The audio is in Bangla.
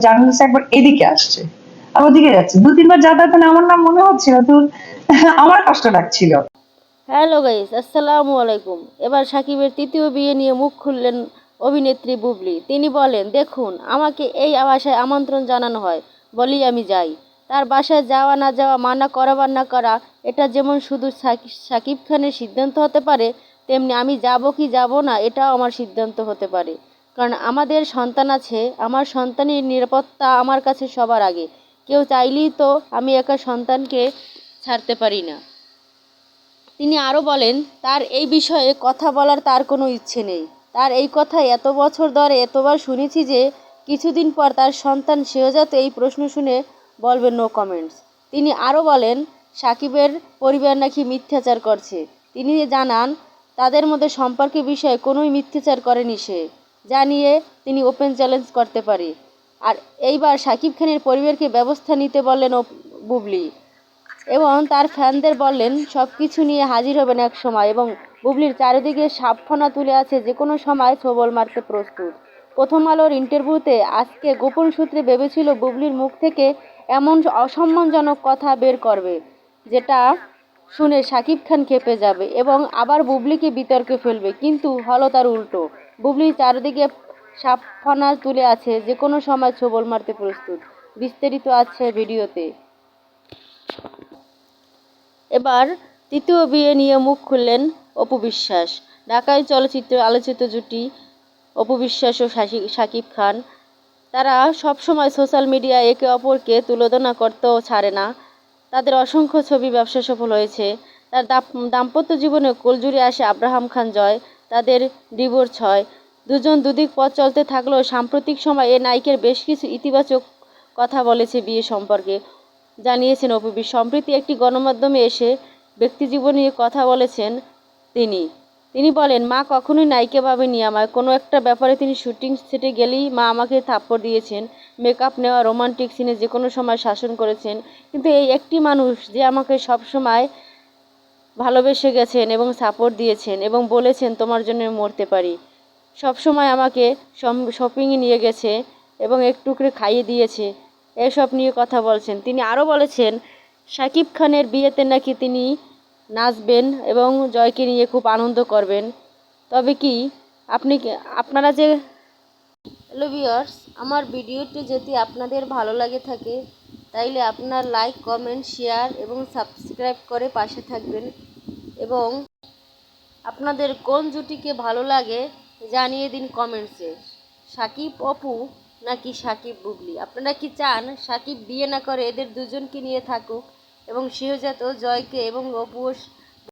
জার্নালিস্ট একবার এদিকে আসছে, আর ওদিকে যাচ্ছে। দু, তিনবার যাতায়াতে আমার নাম মনে হচ্ছিল, তো আমার কষ্ট লাগছিল। হ্যালো গাইস, আসসালামু আলাইকুম। এবার সাকিবের তৃতীয় বিয়ে নিয়ে মুখ খুললেন অভিনেত্রী বুবলি। তিনি বলেন, দেখুন, আমাকে এই বাসায় আমন্ত্রণ জানানো হয় বলি আমি যাই। তার বাসায় যাওয়া না যাওয়া, মানা করা বা না করা, এটা যেমন শুধু সাকি- সাকিব খানের সিদ্ধান্ত হতে পারে, তেমনি আমি যাব কি যাব না, এটাও আমার সিদ্ধান্ত হতে পারে। কারণ আমাদের সন্তান আছে, আমার সন্তানের নিরাপত্তা আমার কাছে সবার আগে। কেউ চাইলেই তো আমি একা সন্তানকে ছাড়তে পারি না। তিনি আরও বলেন, তার এই বিষয়ে কথা বলার তার কোনো ইচ্ছে নেই। তার এই কথা এত বছর ধরে এতবার শুনেছি যে কিছুদিন পর তার সন্তান সেও যাতে এই প্রশ্ন শুনে বলবে নো কমেন্টস তিনি আরও বলেন, সাকিবের পরিবার নাকি মিথ্যাচার করছে। তিনি জানান, তাদের মধ্যে সম্পর্কের বিষয়ে কোনোই মিথ্যাচার করেনি সে। জানিয়ে তিনি ওপেন চ্যালেঞ্জ করতে পারে। আর এইবার সাকিব খানের পরিবারকে ব্যবস্থা নিতে বললেন বুবলি। এবং তার ফ্যানদের বললেন সব কিছু নিয়ে হাজির হবেন এক সময় এবং বুবলির চারিদিকে সাপফনা তুলে আছে যে কোনো সময় ছবল মারতে প্রস্তুত। প্রথম আলোর ইন্টারভিউতে আজকে গোপন সূত্রে ভেবেছিল বুবলির মুখ থেকে এমন অসম্মানজনক কথা বের করবে, যেটা শুনে সাকিব খান খেপে যাবে এবং আবার বুবলিকে বিতর্কে ফেলবে, কিন্তু হলো তার উল্টো। বুবলির চারিদিকে সাপফনা তুলে আছে যে কোনো সময় ছবল মারতে প্রস্তুত। বিস্তারিত আছে ভিডিওতে। এবার তৃতীয় বিয়ে নিয়ে মুখ খুললেন অপু বিশ্বাস। ঢাকায় চলচ্চিত্র আলোচিত জুটি অপু বিশ্বাস ও শাকিব খান। তারা সবসময় সোশ্যাল মিডিয়ায় একে অপরকে তুলনা করতেও ছাড়ে না। তাদের অসংখ্য ছবি ব্যবসা সফল হয়েছে। তার দাম্পত্য জীবনে কোলজুড়ে আসে আব্রাহাম খান জয়। তাদের ডিভোর্স হয়। দুজন দুদিক পথ চলতে থাকলেও সাম্প্রতিক সময় এ নায়িকের বেশ কিছু ইতিবাচক কথা বলেছে বিয়ে সম্পর্কে। জানিয়েছেন অপু সম্প্রতি একটি গণমাধ্যমে এসে ব্যক্তিজীবন নিয়ে কথা বলেছেন তিনি। তিনি বলেন, মা কখনোই নায়িকা ভাবেনি আমায়। কোনো একটা ব্যাপারে তিনি শুটিং সেটে গেলেই মা আমাকে থাপ্পড় দিয়েছেন, মেকআপ নেওয়া, রোমান্টিক সিনে যে কোনো সময় শাসন করেছেন। কিন্তু এই একটি মানুষ যে আমাকে সব সময় ভালোবেসে গেছেন এবং সাপোর্ট দিয়েছেন এবং বলেছেন, তোমার জন্য মরতে পারি। সব সময় আমাকে শপিংয়ে নিয়ে গেছে এবং একটু করে খাইয়ে দিয়েছে। এসব নিয়ে কথা বলছেন। তিনি আরও বলেছেন, শাকিব খানের বিয়েতে নাকি তিনি নাচবেন এবং জয়কে নিয়ে খুব আনন্দ করবেন। তবে কি, আপনি আপনারা যে হ্যালো ভিউয়ার্স আমার ভিডিওটি যদি আপনাদের ভালো লাগে থাকে তাইলে আপনার লাইক কমেন্ট শেয়ার এবং সাবস্ক্রাইব করে পাশে থাকবেন এবং আপনাদের কোন জুটিকে ভালো লাগে জানিয়ে দিন কমেন্টসে সাকিব অপু নাকি সাকিব বুবলি? আপনারা কি চান সাকিব বিয়ে না করে এদের দুজনকে নিয়ে থাকুক এবং শিহজাত জয়কে এবং অপু